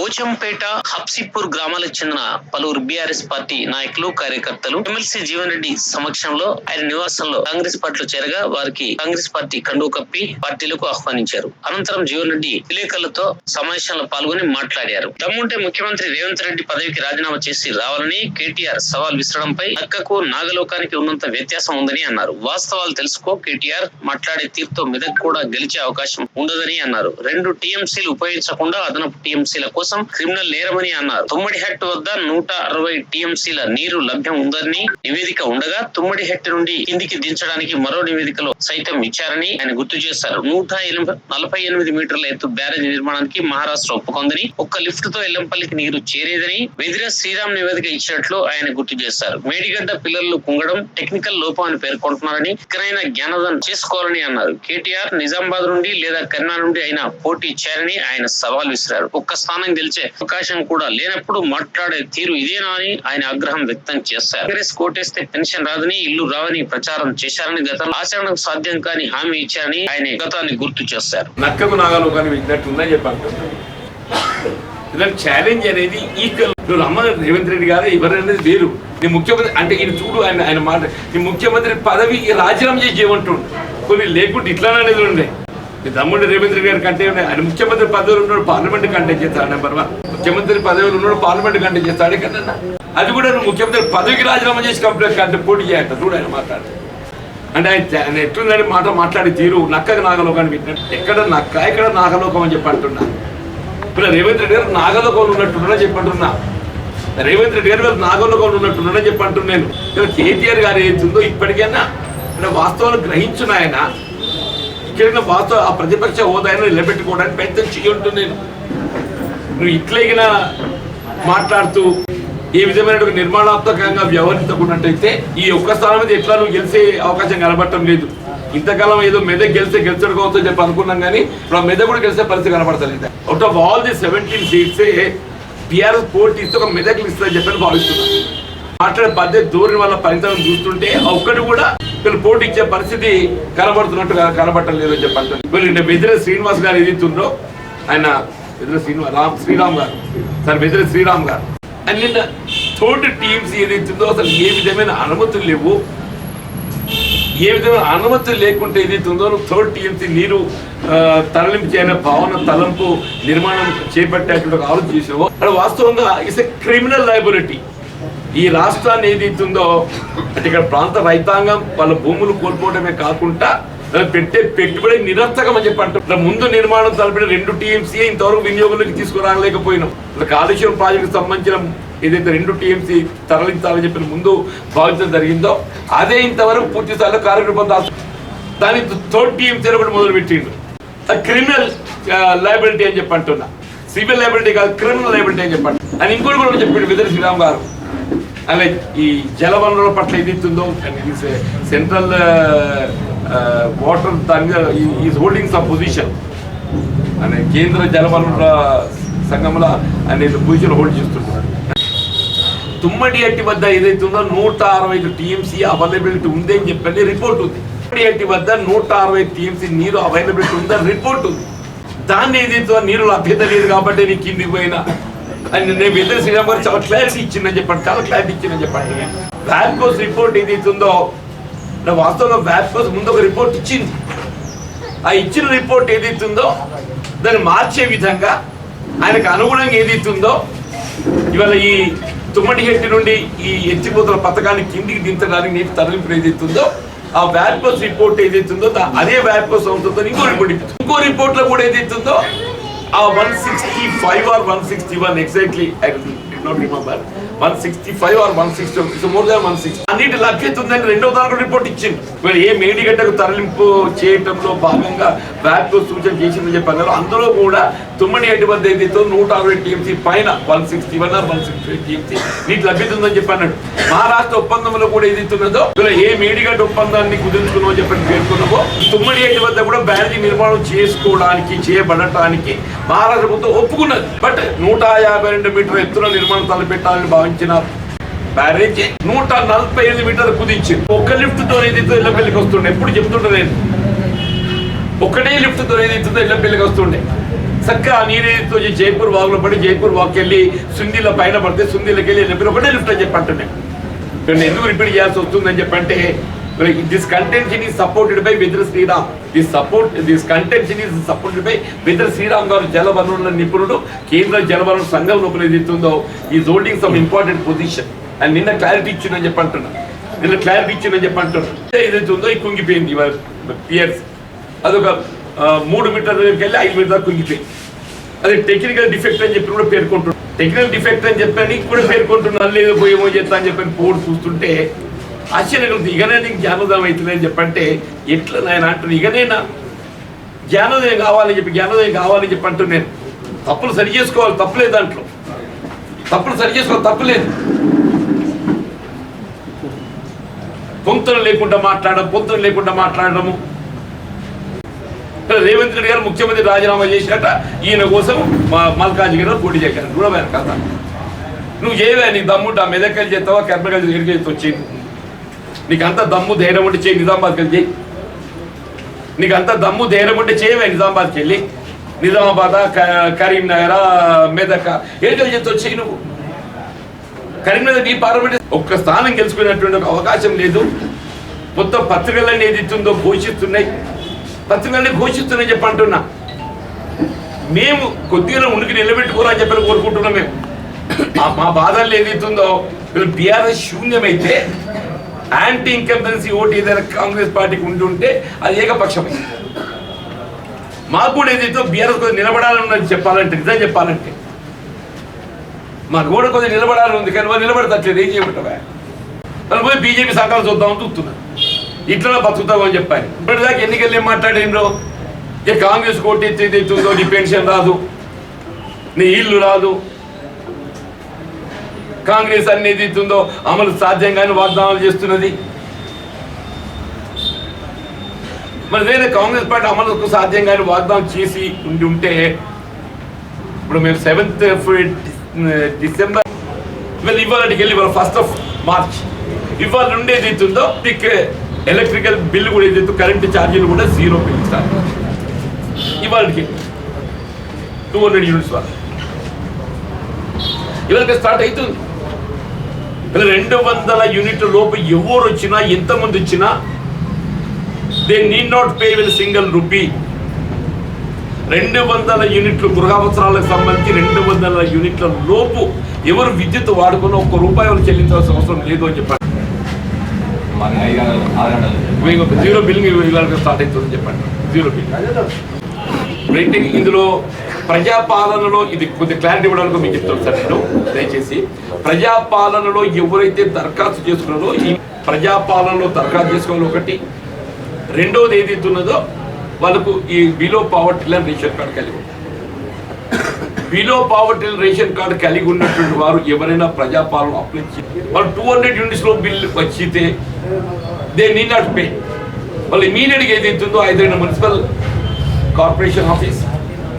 పోచంపేట హబ్సిపూర్ గ్రామాలకు చెందిన పలువురు బీఆర్ఎస్ పార్టీ నాయకులు కార్యకర్తలు ఎమ్మెల్సీ జీవన్ రెడ్డి సమక్షంలో ఆయన నివాసంలో కాంగ్రెస్ పార్టీలో చేరగా వారికి కాంగ్రెస్ పార్టీ కండు కప్పి పార్టీలకు ఆహ్వానించారు. అనంతరం జీవన్ రెడ్డి విలేకరులతో సమావేశంలో పాల్గొని మాట్లాడారు. దమ్ముంటే ముఖ్యమంత్రి రేవంత్ రెడ్డి పదవికి రాజీనామా చేసి రావాలని కేటీఆర్ సవాల్ విసరడంపై అక్కకు నాగలోకానికి ఉన్నంత వ్యత్యాసం ఉందని అన్నారు. వాస్తవాలు తెలుసుకో కేటీఆర్ మాట్లాడే తీరుతో మెదక్ కూడా గెలిచే అవకాశం ఉండదని అన్నారు. రెండు టీఎంసీలు ఉపయోగించకుండా అదనపు టీఎంసీల కోసం క్రిమినల్ నేరమని అన్నారు. తుమ్మడి హెట్ వద్ద నూట అరవై టీఎంసీల నీరు లభ్యం ఉందని నివేదిక ఉండగా తుమ్మడి హెట్ నుండి కిందికి దించడానికి మరో నివేదికలో సైతం ఇచ్చారని ఆయన గుర్తు చేశారు. నూట నలభై ఎనిమిది మీటర్ల ఎత్తు బ్యారేజ్ నిర్మాణానికి మహారాష్ట్ర ఒప్పుకుందని ఒక్క లిఫ్ట్తో ఎల్లంపల్లికి నీరు చేరేదని వెదిర శ్రీరామ్ నివేదిక ఇచ్చినట్లు ఆయన గుర్తు చేశారు. మేడిగడ్డ పిల్లలు కుంగడం టెక్నికల్ లోపం అని పేర్కొంటున్నారని ఇకనైనా జ్ఞానదం చేసుకోవాలని అన్నారు. కేటీఆర్ నిజామాబాద్ నుండి లేదా కర్నాల్ నుండి అయినా పోటీ ఇచ్చారని ఆయన సవాల్ విసిరారు. ఒక్క స్థానం గెలిచే అవకాశం కూడా లేనప్పుడు మాట్లాడే తీరు ఇదేనా అని ఆయన ఆగ్రహం వ్యక్తం చేశారు. కాంగ్రెస్ కోటేస్తే పెన్షన్ రాదని ఇల్లు రావని ప్రచారం చేశారని గతంలో ఆచరణకు సాధ్యం కాని హామీ ఇచ్చారని ఆయన గతాన్ని గుర్తు చేశారు. నక్కకు నాగలోకాన్ని విన్నట్టు ఉందని చెప్పి ఇలాంటి ఛాలెంజ్ అనేది ఈక్వల్ నువ్వు రమ్మ రేవంత్ రెడ్డి గారు ఎవరనేది వేరు. నీ ముఖ్యమంత్రి అంటే ఈయన చూడు ఆయన ఆయన మాట. నీ ముఖ్యమంత్రి పదవి రాజీనామా చేసి చేయమంటుండు. కొన్ని లేకుంటే ఇట్లా అనేది ఉండే. మీ తమ్ముడు రేవంత్ రెడ్డి గారి కంటే ఆయన ముఖ్యమంత్రి పదవిలో ఉన్నాడు పార్లమెంట్ కంటే చేస్తాడు నెంబర్ వన్ ముఖ్యమంత్రి పదవిలో ఉన్నాడు పార్లమెంట్ కంటే చేస్తాడు కన్నా అది కూడా నువ్వు ముఖ్యమంత్రి పదవికి రాజీనామా చేసి కంప్లీట్ కంటే పోటీ చేయంట చూడు ఆయన మాట్లాడు. అంటే ఆయన ఎట్లుందని మాట మాట్లాడి తీరు నక్కకు నాగలోకాన్ని పెట్టినట్టు. ఎక్కడ నక్క ఎక్కడ నాగలోకం అని చెప్పి అంటున్నా ఇప్పుడు రేవంత్ రెడ్డి గారు నాగలోకంలో ఉన్నట్టున్నా చెప్పంటున్నా. రేవంత్ రెడ్డి గారు వీళ్ళు నాగలోకంలో ఉన్నట్టున్నా చెప్పంటున్నాను కేటీఆర్ గారు ఏతుందో ఇప్పటికైనా. అంటే వాస్తవాలు గ్రహించున్న ఆయన. ఇక్కడ వాస్తవ ఆ ప్రతిపక్ష హోదాను నిలబెట్టుకోవడానికి ప్రయత్నం చేయంటు నేను నువ్వు ఇట్లగిన మాట్లాడుతూ ఏ విధమైన నిర్మాణాత్మకంగా వ్యవహరించకున్నట్టయితే ఈ ఒక్క స్థానం మీద ఎట్లా నువ్వు గెలిచే అవకాశం కనబడటం లేదు. ఇంతకాలం ఏదో మెదక్ గెలిస్తే గెలిచడు కావచ్చు అని చెప్పి అనుకున్నాం కానీ ఇప్పుడు ఆ మెదక్ కూడా గెలిచే పరిస్థితి కనబడతలేదు. Out of all the seventeen seats TRS పోటీ ఇస్తే ఒక మెదక్ ఇస్తుందని చెప్పని భావిస్తున్నాను మాట్లాడే పద్ధతి ధోరణి వల్ల ఫలితం చూస్తుంటే ఒక్కటి కూడా వీళ్ళు పోటీ ఇచ్చే పరిస్థితి కనబడుతున్నట్టు కనబడటం లేదు అని చెప్పంటారు వీళ్ళు బెదిరే శ్రీనివాస్ గారు ఏదైతుందో ఆయన బెదిరే శ్రీనివాస్ రామ్ శ్రీరామ్ గారు. సార్ బెదిరే శ్రీరామ్ గారు. అండ్ నిన్న తోటి టీమ్స్ ఏదైతుందో అసలు ఏ విధమైన అనుమతులు లేవు. ఏ విధమైన అనుమతులు లేకుంటే ఏదైతుందో థర్డ్ టీఎంసీ నీరు తరలింపు చేయని భవన తలంపు నిర్మాణం చేపట్టేటువంటి ఆలోచన చేసావో అక్కడ వాస్తవంగా ఇట్స్ ఎ క్రిమినల్ లైబిలిటీ ఈ రాష్ట్రాన్ని ఏదైతుందో అంటే ఇక్కడ ప్రాంత రైతాంగం వాళ్ళ భూములు కోల్పోవడమే కాకుండా పెట్టే పెట్టుబడి నిరర్థకం అని చెప్పి ముందు నిర్మాణం తలపిన రెండు టీఎంసీ ఇంతవరకు వినియోగంలోకి తీసుకురాలేకపోయినాం. కాళేశ్వరం ప్రాజెక్టు సంబంధించిన ఏదైతే రెండు టీఎంసీ తరలించాలని చెప్పిన ముందు భావించడం జరిగిందో అదే ఇంతవరకు పూర్తి స్థాయిలో కార్యక్రమం దాని థర్డ్ టీఎంసీలో కూడా మొదలుపెట్టిండు క్రిమినల్ లైబిలిటీ అని చెప్పి అంటున్నా. సివిల్ లైబిలిటీ కాదు క్రిమినల్ లైబిలిటీ అని చెప్పండి అని ఇంకోటి కూడా చెప్పిండు విదర్ శ్రీరామ్ గారు. అలా ఈ జల వనరుల పట్ల ఏది సెంట్రల్ వాటర్ దాని మీద ఈజ్ హోల్డింగ్ సమ్ పొజిషన్ అనే కేంద్ర జల వనరుల సంఘంలో అనేది పొజిషన్ హోల్డ్ చేస్తున్నారు. తుమ్మడి అట్టి వద్ద ఏదైతే ఉందో నూట అరవై టీఎంసీ అవైలబిలిటీ ఉంది అని చెప్పని రిపోర్ట్ ఉంది. తుమ్మడి అట్టి వద్ద నూట అరవై టీఎంసీ నీరు అవైలబిలిటీ ఉందని రిపోర్ట్ ఉంది. దాన్ని ఏదైతే నీరు లభ్యత లేదు కాబట్టి నీకు కిందికి పోయినా. అని నేను వెళ్ళిన శ్రీరామ్ గారు చాలా క్లారిటీ ఇచ్చిందని చెప్పండి చాలా క్లారిటీ ఇచ్చిందని చెప్పండి. వ్యాప్కోస్ రిపోర్ట్ ఏది ఉందో నా వాస్తవంలో వ్యాప్కోస్ ముందు ఒక రిపోర్ట్ ఇచ్చింది. ఆ ఇచ్చిన రిపోర్ట్ ఏది ఉందో దాన్ని మార్చే విధంగా ఆయనకు అనుగుణంగా ఏది ఉందో ఇవాళ ఈ తుమ్మడి హెట్టి నుండి ఈ ఎత్తిపోతల పథకాన్ని కిందికి దించడానికి నీటి తరలింపు ఏదైతుందో ఆ వ్యాప్కోస్ రిపోర్ట్ ఏదైతుందో అదే వ్యాప్కోస్ అవుతుందో ఇంకో రిపోర్ట్ ఇంకో రిపోర్ట్లో కూడా ఏదైతుందో ఉందో ఆ one sixty five sixty not one sixty five or one sixty it's more than one sixty అన్నిటి లభ్యత ఉందని రెండో దానికి రిపోర్ట్ ఇచ్చింది వీళ్ళు ఏ మేడిగడ్డకు తరలింపు చేయటంలో భాగంగా వ్యాప్కో సూచన చేసిందని చెప్పారు. అందులో కూడా తుమ్మడి ఎడ్డి వద్ద ఏదైతే నూట అరవై టీఎంసీ పైన one sixty one or one sixty TMC నీటి లభ్యత ఉందని చెప్పన్నాడు. మహారాష్ట్ర ఒప్పందంలో కూడా ఏదైతే ఉన్నదో ఇలా ఏ మేడిగడ్డ ఒప్పందాన్ని కుదుర్చుకున్నామో చెప్పని పేర్కొన్నామో తుమ్మడి ఎడ్డి వద్ద కూడా బ్యారేజీ నిర్మాణం చేసుకోవడానికి చేయబడటానికి మహారాష్ట్ర ప్రభుత్వం ఒప్పుకున్నది. బట్ నూట యాభై రెండు మీటర్ ఎత్తున నిర్మాణం తలపెట్టాలని భావించిన బ్యారేజ్ నూట నలభై ఐదు మీటర్లు కుదించింది ఒక లిఫ్ట్తో ఏదైతే ఇళ్ళపల్లికి వస్తుండే. ఎప్పుడు చెప్తుండే నేను? ఒకటే లిఫ్ట్తో ఏదైతుందో ఇళ్ళపల్లికి వస్తుండే. చక్కగా ఆ జైపూర్ వాగులో పడి జైపూర్ వాక్ వెళ్ళి సుందీల పైన పడితే సుందీలకి వెళ్ళి వెళ్ళినప్పుడు ఒకటే లిఫ్ట్ అని చెప్పి అంటున్నాను నేను ఎందుకు రిపీట్ చేయాల్సి వస్తుందని చెప్పంటే this contention is supported by Vidra Sriram this support this contention is supported by Vidra Sriram గారు జలవనరుల నిపుణుడు కేంద్ర జలవనరుల సంఘం లోపల is holding some important position and నిన్న క్లారిటీ ఇచ్చిందని చెప్పి అంటున్నా. నిన్న క్లారిటీ ఇచ్చిందని చెప్పి ఏదైతే ఉందో ఇది కుంగిపోయింది పియర్స్ అదొక మూడు మీటర్ల దగ్గరికి వెళ్ళి ఐదు మీటర్ల కుంగిపోయింది. అది టెక్నికల్ డిఫెక్ట్ అని చెప్పి కూడా పేర్కొంటున్నారు టెక్నికల్ డిఫెక్ట్ అని చెప్పని కూడా పేర్కొంటున్నారు లేదు పోయేమో చేస్తా అని చెప్పని పోడు చూస్తుంటే ఆశ్చర్యం కలుగుతుంది ఇకనే నీకు జ్ఞానోదయం అవుతుంది అని చెప్పంటే ఎట్లా నేను అంటున్నా ఇకనైనా జ్ఞానోదయం కావాలని చెప్పి జ్ఞానోదయం కావాలని చెప్పి అంటున్నాను. తప్పులు సరి చేసుకోవాలి తప్పులేదు దాంట్లో. తప్పులు సరి చేసుకోవాలి తప్పులేదు పొంతులు లేకుండా మాట్లాడడం పొంతులు లేకుండా మాట్లాడడము. రేవంత్ రెడ్డి గారు ముఖ్యమంత్రి రాజీనామా చేసినట్ట. ఈయన కోసం మా మల్కాజ్ గారు పోటీ చేశారు. కూడా కథ నువ్వు ఏవే నీకు దమ్ముంటే. ఆ మెదక్కలు చేస్తావా కర్మకాయలు ఎడికి చేస్తూ వచ్చింది నీకు అంత దమ్ము ధైర్యం ఉంటే చేయి నిజామాబాద్కి వెళ్ళి. చేయి నీకు అంత దమ్ము ధైర్యం ఉంటే చేయవే నిజామాబాద్కి వెళ్ళి. నిజామాబాద్ కరీంనగర్ మెదక్. ఎడికలు చేసి వచ్చేయి నువ్వు. కరీంనగర్ నీ పార్లమెంట్ ఒక్క స్థానం గెలుచుకునేటువంటి ఒక అవకాశం లేదు. మొత్తం పత్రికలన్నీ ఏది ఇస్తుందో ఘోషిస్తున్నాయి. పత్రికలన్నీ ఘోషిస్తున్నాయి చెప్పంటున్నా మేము కొద్దిగా ఉనికి నిలబెట్టుకోరని చెప్పి కోరుకుంటున్నాం మేము. మా బాధల్లో ఏదైతుందో వీళ్ళు బీఆర్ఎస్ శూన్యమైతే యాంటీ ఇన్కంపెన్సీ ఓటు ఏదైనా కాంగ్రెస్ పార్టీకి ఉంటుంటే అది ఏకపక్షం మాకు కూడా ఏదైతే బీఆర్ఎస్ కొద్దిగా నిలబడాలని ఉన్నది చెప్పాలంటే నిజం చెప్పాలంటే. మాకు కూడా కొద్దిగా నిలబడాలని ఉంది కానీ వాళ్ళు నిలబడతట్లేదు ఏం చేయమంటావా? వాళ్ళు పోయి బీజేపీ సహకారం చూద్దామని చూస్తున్నారు ఇట్లా బతుకుతామని చెప్పారు. ఇప్పటిదాకా ఎన్నికలు ఏం మాట్లాడిండ్రో ఏ కాంగ్రెస్ కోటి ఎత్తుందో నీ పెన్షన్ రాదు నీ ఇల్లు రాదు. కాంగ్రెస్ అనేది ఇస్తుందో అమలు సాధ్యంగానే వాగ్దానాలు చేస్తున్నది. మరి వేరే కాంగ్రెస్ పార్టీ అమలుకు సాధ్యంగానే వాగ్దానం చేసి ఉండి ఉంటే ఇప్పుడు మేము సెవెంత్ డిసెంబర్ ఇవాళ ఇవాళకి వెళ్ళి ఇవాళ ఫస్ట్ ఆఫ్ మార్చ్. ఇవాళ నుండి ఇస్తుందో మీకు ఎలక్ట్రికల్ బిల్ కూడా ఏదైతే కరెంట్ ఛార్జీలు కూడా జీరో పిలుస్తారు ఇవాళకి టూ హండ్రెడ్ యూనిట్స్ వాళ్ళు ఇవాళకి స్టార్ట్ అవుతుంది. రెండు వందల యూనిట్ల లోపు ఎవరు వచ్చినా ఎంతమంది వచ్చినా they need not pay will single rupee రెండు వందల యూనిట్లు గృహావసరాలకు సంబంధించి రెండు వందల యూనిట్ల లోపు ఎవరు విద్యుత్ వాడుకున్న ఒక్క రూపాయి చెల్లించాల్సిన అవసరం లేదు అని చెప్పండి. మీకు జీరో బిల్లింగ్ స్టార్ట్ అవుతుందని చెప్పండి. Zero billing. ప్రింటింగ్ ఇందులో ప్రజాపాలనలో ఇది కొద్ది క్లారిటీ ఇవ్వడానికి మీకు చెప్తాను సార్ నేను. దయచేసి ప్రజాపాలనలో ఎవరైతే దరఖాస్తు చేసుకున్నారో ఈ ప్రజాపాలనలో దరఖాస్తు చేసుకోవాలి ఒకటి. రెండోది ఏదైతే ఉన్నదో వాళ్ళకు ఈ below poverty line ration card కలిగి ఉంది బిలో పావర్టీ రేషన్ కార్డు కలిగి ఉన్నటువంటి వారు ఎవరైనా ప్రజాపాలన అప్లై చేసి వాళ్ళు టూ హండ్రెడ్ యూనిట్స్లో బిల్ వచ్చితే దే నీ నాట్ పే వాళ్ళు ఇమీడియట్గా ఏదైతే ఉందో ఐదైనా మున్సిపల్ కార్పొరేషన్ ఆఫీస్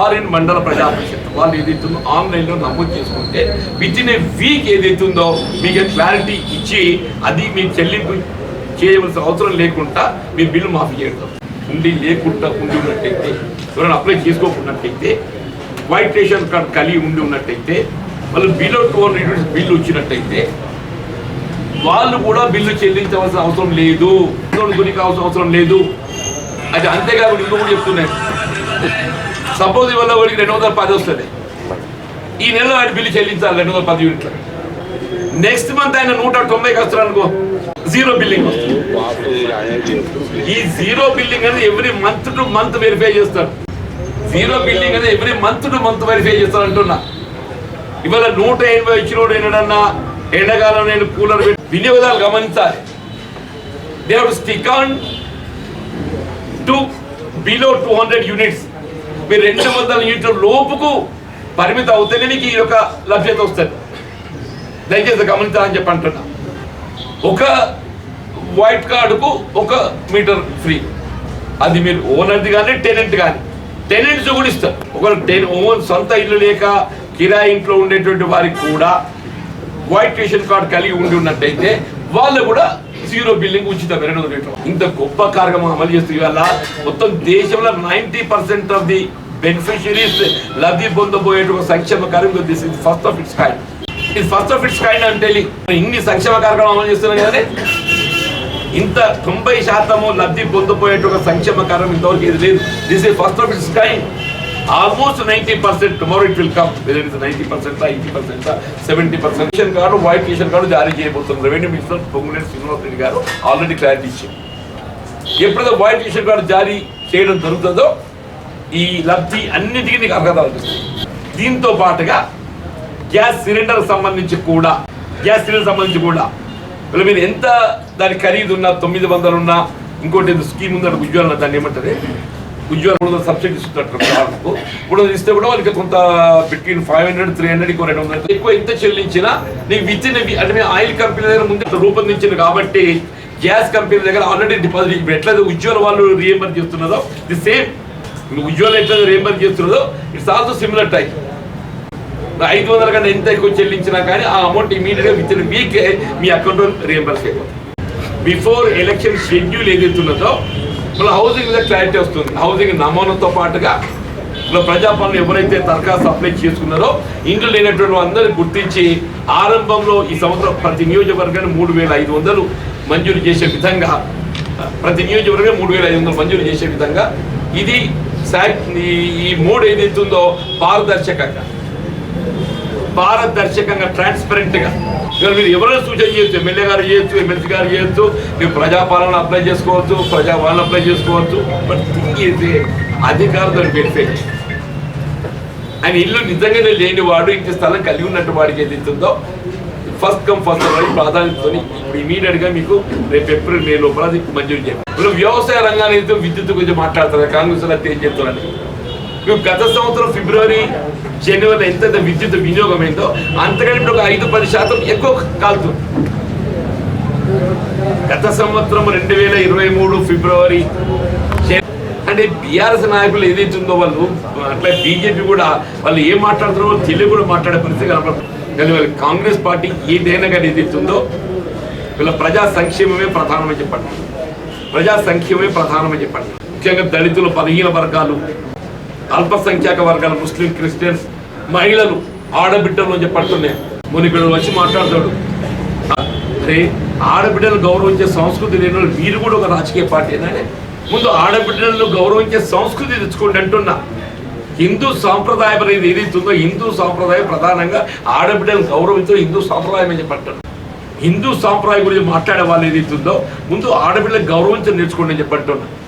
ఆర్ఎన్ మండల ప్రజా పరిషత్ వాళ్ళు ఏదైతుందో ఆన్లైన్లో నమోదు చేసుకుంటే విత్ ఇన్ ఏ వీక్ ఏదైతుందో మీకు క్లారిటీ ఇచ్చి అది మీ చెల్లింపు చేయవలసిన అవసరం లేకుండా మీ బిల్లు మాఫీ చేయడం. ఉండి లేకుండా ఉండి ఉన్నట్టయితే ఎవరైనా అప్లై చేసుకోకున్నట్టయితే వైట్ రేషన్ కార్డ్ కలిగి ఉండి ఉన్నట్టయితే వాళ్ళు బిలో టూ హండ్రెడ్ బిల్లు వచ్చినట్టయితే వాళ్ళు కూడా బిల్లు చెల్లించవలసిన అవసరం లేదు. గురికి అవసరం అవసరం లేదు. అది అంతేకాదు ఇంకో కూడా చెప్తున్నాను. సపోజ్ ఇవాళ వాడికి రెండు వందల పది వస్తుంది. ఈ నెలలో ఆయన బిల్లు చెల్లించాలి రెండు వందల పది యూనిట్లు. నెక్స్ట్ మంత్ ఆయన నూట తొంభైకి వస్తారు అనుకో జీరో బిల్లింగ్ ఈ జీరో బిల్లింగ్ అనేది every month to month verify చేస్తారు జీరో బిల్లింగ్ అనేది every month to month verify చేస్తారు అంటున్నా. ఇవాళ నూట ఎనభై వచ్చినోడు ఏంటన్నా ఎండాకాలం నేను కూలర్ పెట్టి వినియోగదారులు గమనించాలి. They stick on to below two hundred units మీరు రెండు వందల యూనిట్ల లోపుకు పరిమితం అవుతేనే మీకు ఈ యొక్క లభ్యత వస్తుంది. దయచేసి గమనించాలని చెప్పి అంటున్నా. ఒక వైట్ కార్డుకు ఒక మీటర్ ఫ్రీ. అది మీరు ఓనర్ది కానీ టెనెంట్ కానీ. టెనెంట్స్ కూడా ఇస్తారు. ఒకవేళ టెన్ ఓన్ సొంత ఇల్లు లేక కిరాయి ఇంట్లో ఉండేటువంటి వారికి కూడా వైట్ రేషన్ కార్డు కలిగి ఉండి ఉన్నట్టయితే వాళ్ళు కూడా జీరో బిల్లింగ్ ఉచిత రెండు వందల ఇంత గొప్ప కార్యక్రమం అమలు చేస్తూ ఇవాళ మొత్తం దేశంలో ninety percent of the beneficiaries లబ్ధి పొందబోయేట ఒక సంక్షేమ కార్యక్రమం this is first of its kind ఇది ఫస్ట్ ఆఫ్ ఇట్స్ కైండ్ అంటే ఇన్ని సంక్షేమ కార్యక్రమం అమలు చేస్తున్నాం కదా ఇంత తొంభై శాతము లబ్ధి పొందబోయేట ఒక సంక్షేమ కార్యక్రమం ఇంతవరకు ఇది లేదు. This is first of its kind almost ninety percent tomorrow it will come whether is ninety percent eighty percent seventy percent ration card white ration card జారీ చేయబోతుంది revenue minister Ponguleti Srinivas Reddy garu already clarity ఇచ్చింది ఎప్పుడైతే white ration card జారీ చేయడం జరుగుతుందో ఈ లబ్ధి అన్నిటికీ నీకు అర్హత కల్పిస్తుంది దీంతో పాటుగా గ్యాస్ సిలిండర్ సంబంధించి కూడా గ్యాస్ సిలిండర్ సంబంధించి కూడా. వీళ్ళ మీద ఎంత దాని ఖరీదు ఉన్నా తొమ్మిది వందలు ఉన్నా ఇంకోటి స్కీమ్ ఉందంటే ఉజ్వల దాన్ని ఏమంటారు ఉజ్వల కూడా సబ్సిడీ ఇస్తున్నట్టు వాళ్ళకు. కూడా ఇస్తే కూడా వాళ్ళకి కొంత between five hundred three hundred ఇంకో రెండు వందలు. ఎక్కువ ఎంత చెల్లించినా నీకు విత్ ఇన్ అంటే మేము ఆయిల్ కంపెనీ దగ్గర ముందు రూపొందించింది కాబట్టి గ్యాస్ కంపెనీ దగ్గర ఆల్రెడీ డిపాజిట్ ఇప్పుడు ఎట్లయితే ఉజ్వల వాళ్ళు రీఎంబర్ చేస్తున్నదో ది సేమ్ ఉజ్వల ఎట్లా రియంబర్ చేస్తున్నదో ఇట్స్ ఆల్సో సిమిలర్ టైప్ ఐదు వందల కన్నా ఎంత ఎక్కువ చెల్లించినా కానీ ఆ అమౌంట్ ఇమీడియట్గా విత్ ఇన్ వీక్ మీ అకౌంట్లో రియంబర్స్ అయిపోతుంది. బిఫోర్ ఎలక్షన్ షెడ్యూల్ ఏదైతే ఉన్నదో మళ్ళీ హౌసింగ్ మీద క్లారిటీ వస్తుంది. హౌసింగ్ నమూనాతో పాటుగా ఇలా ప్రజాపాలన ఎవరైతే దరఖాస్తు అప్లై చేసుకున్నారో ఇంట్లో లేనటువంటి అందరిని గుర్తించి ఆరంభంలో ఈ సంవత్సరం ప్రతి నియోజకవర్గాన్ని మూడు వేల ఐదు వందలు మంజూరు చేసే విధంగా ప్రతి నియోజకవర్గం మూడు వేల ఐదు వందలు మంజూరు చేసే విధంగా ఇది ఈ- ఈ ఏదైతుందో పారదర్శకంగా. పారదర్శకంగా ట్రాన్స్పరెంట్గా మీరు ఎవరైనా సూచన చేయొచ్చు ఎమ్మెల్యే గారు చేయొచ్చు ఎమ్మెల్సీ గారు చేయొచ్చు మీరు ప్రజాపాలన అప్లై చేసుకోవచ్చు ప్రజాపాలన అప్లై చేసుకోవచ్చు బట్ థింగ్ అయితే అధికారులు బెనిఫిట్ ఆయన ఇల్లు నిజంగానే లేనివాడు ఇంటి స్థలం కలిగి ఉన్నట్టు వాడికి ఏదైతుందో ఫస్ట్ కమ్ ఫస్ట్ ప్రాధాన్యతతో ఇప్పుడు ఇమీడియట్గా మీకు రేపు ఏప్రిల్ మే లోపల అది మంజూరు చేయాలి. ఇప్పుడు వ్యవసాయ రంగానికి విద్యుత్ గురించి మాట్లాడతారు కాంగ్రెస్ వాళ్ళు ఏం చెప్తున్నాను మేము గత సంవత్సరం ఫిబ్రవరి జనవరి ఎంత విద్యుత్ వినియోగం ఏందో అంతకంటే ఇప్పుడు ఒక ఐదు పది శాతం ఎక్కువ కాలుతుంది. గత సంవత్సరం రెండు వేల ఇరవై మూడు ఫిబ్రవరి అంటే బీఆర్ఎస్ నాయకులు ఏదైతే ఉందో వాళ్ళు అట్లా బీజేపీ కూడా వాళ్ళు ఏం మాట్లాడుతున్నారో తెలుగు కూడా మాట్లాడే పరిస్థితి కనపడుతుంది. కానీ వాళ్ళు కాంగ్రెస్ పార్టీ ఏదైనా కానీ ఏదైతే ఉందో వీళ్ళ ప్రజా సంక్షేమమే ప్రధానమని చెప్పండి. ప్రజా సంక్షేమమే ప్రధానమని చెప్పండి. ముఖ్యంగా దళితులు బలహీన వర్గాలు అల్పసంఖ్యాక వర్గాలు ముస్లిం క్రిస్టియన్స్ మహిళలు ఆడబిడ్డలు అని చెప్పడుతున్నాయి మునిపిడు వచ్చి మాట్లాడతాడు. అరే ఆడబిడ్డలు గౌరవించే సంస్కృతి లేని వీరు మీరు కూడా ఒక రాజకీయ పార్టీ ముందు ఆడబిడ్డలను గౌరవించే సంస్కృతి తెచ్చుకోండి అంటున్నా. హిందూ సాంప్రదాయం అనేది ఏదైతుందో హిందూ సాంప్రదాయం ప్రధానంగా ఆడబిడ్డలను గౌరవించడం హిందూ సాంప్రదాయం అని చెప్పంటారు. హిందూ సాంప్రదాయం గురించి మాట్లాడే వాళ్ళు ఏదైతే ఉందో ముందు ఆడబిడ్డలకు గౌరవించడం నేర్చుకోండి అని చెప్పంటున్నాను